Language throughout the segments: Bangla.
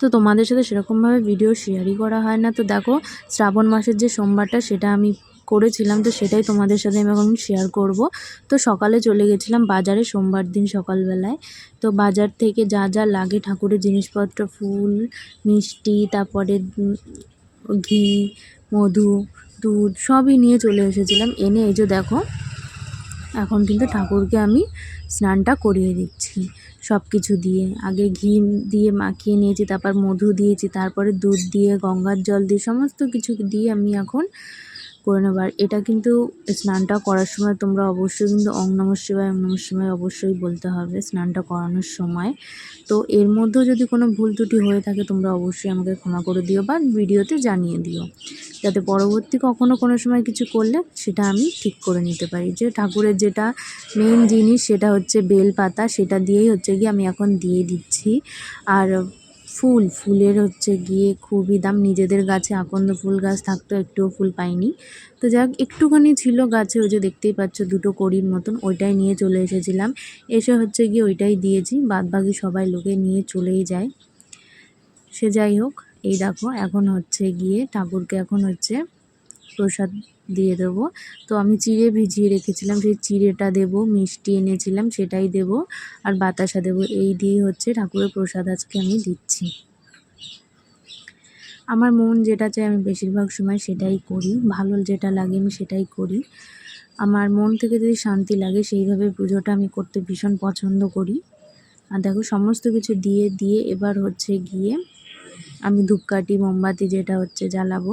তো তোমাদের সাথে সেরকমভাবে ভিডিও শেয়ারই করা হয় না। তো দেখো, শ্রাবণ মাসের যে সোমবারটা, সেটা আমি করেছিলাম, তো সেটাই তোমাদের সাথে আমি এখন শেয়ার করব। তো সকালে চলে গেছিলাম বাজারে সোমবার দিন সকালবেলায়। তো বাজার থেকে যা যা লাগে ঠাকুরের জিনিসপত্র, ফুল, মিষ্টি, তারপরে ঘি, মধু, দুধ, সবই নিয়ে চলে এসেছিলাম। এনে এই যে দেখো, এখন কিন্তু ঠাকুরকে আমি স্নানটা করিয়ে দিচ্ছি। সব কিছু দিয়ে। আগে ঘি দিয়ে মাখিয়ে নিয়েছি, তারপর মধু দিয়েছি, তারপরে দুধ দিয়ে, গঙ্গার জল দিয়ে, সমস্ত কিছু দিয়ে আমি এখন করে নেব আর এটা কিন্তু স্নানটা করার সময় তোমরা অবশ্যই কিন্তু অং নম শিবায় অং নম শিবায় অবশ্যই বলতে হবে স্নানটা করানোর সময়। তো এর মধ্যেও যদি কোনো ভুল ত্রুটি হয়ে থাকে তোমরা অবশ্যই আমাকে ক্ষমা করে দিও বা ভিডিওতে জানিয়ে দিও। যাতে পরবর্তী কখনো কোনো সময় কিছু করলে সেটা আমি ঠিক করে নিতে পারি। যে ঠাকুরের যেটা মেন জিনিস সেটা হচ্ছে বেল পাতা, সেটা দিয়েই হচ্ছে গিয়ে আমি এখন দিয়ে দিচ্ছি। আর ফুল, ফুলের হচ্ছে গিয়ে খুবই দাম। নিজেদের গাছে আকন্দ ফুল গাছ থাকতো, একটুও ফুল পাইনি। তো যাক, একটুখানি ছিল গাছে, ওই যে দেখতেই পাচ্ছ, দুটো কড়ির মতন, ওইটাই নিয়ে চলে এসেছিলাম। এসে হচ্ছে গিয়ে ওইটাই দিয়েছি, বাদবাকি সবাই লোকে নিয়ে চলেই যায়। সে যাই হোক, এই দেখো, এখন হচ্ছে গিয়ে ঠাকুরকে এখন হচ্ছে প্রসাদ দিয়ে দেবো। তো আমি চিড়ে ভিজিয়ে রেখেছিলাম, সেই চিড়েটা দেবো, মিষ্টি এনেছিলাম, সেটাই দেবো আর বাতাসা দেবো। এই দিয়ে হচ্ছে ঠাকুরের প্রসাদ আজকে আমি দিচ্ছি। আমার মন যেটা চায় আমি বেশিরভাগ সময় সেটাই করি, ভালো যেটা লাগে আমি সেটাই করি। আমার মন থেকে যদি শান্তি লাগে সেইভাবে পুজোটা আমি করতে ভীষণ পছন্দ করি। আর দেখো সমস্ত কিছু দিয়ে দিয়ে এবার হচ্ছে গিয়ে আমি ধূপকাঠি, মোমবাতি যেটা হচ্ছে জ্বালাবো।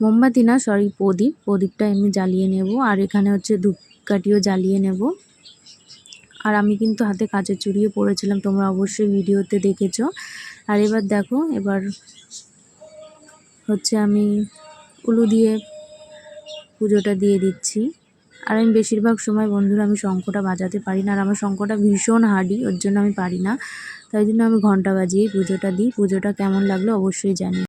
মোমবাতি না সরি প্রদীপ। প্রদীপটা এমনি জ্বালিয়ে নেব। আর এখানে হচ্ছে ধূপকাঠিও জ্বালিয়ে নেব। আর আমি কিন্তু হাতে কাচের চুড়িও পরেছিলাম, তোমরা অবশ্যই ভিডিওতে দেখেছ। আর এবার দেখো, এবার হচ্ছে আমি উলু দিয়ে পুজোটা দিয়ে দিচ্ছি। আর আমি বেশিরভাগ সময় বন্ধুরা, আমি শঙ্খটা বাজাতে পারি না। আর আমার শঙ্খটা ভীষণ হার্ডি, ওর জন্য আমি পারি না। তাই জন্য আমি ঘণ্টা বাজিয়েই পুজোটা দিই। পুজোটা কেমন লাগল অবশ্যই জানি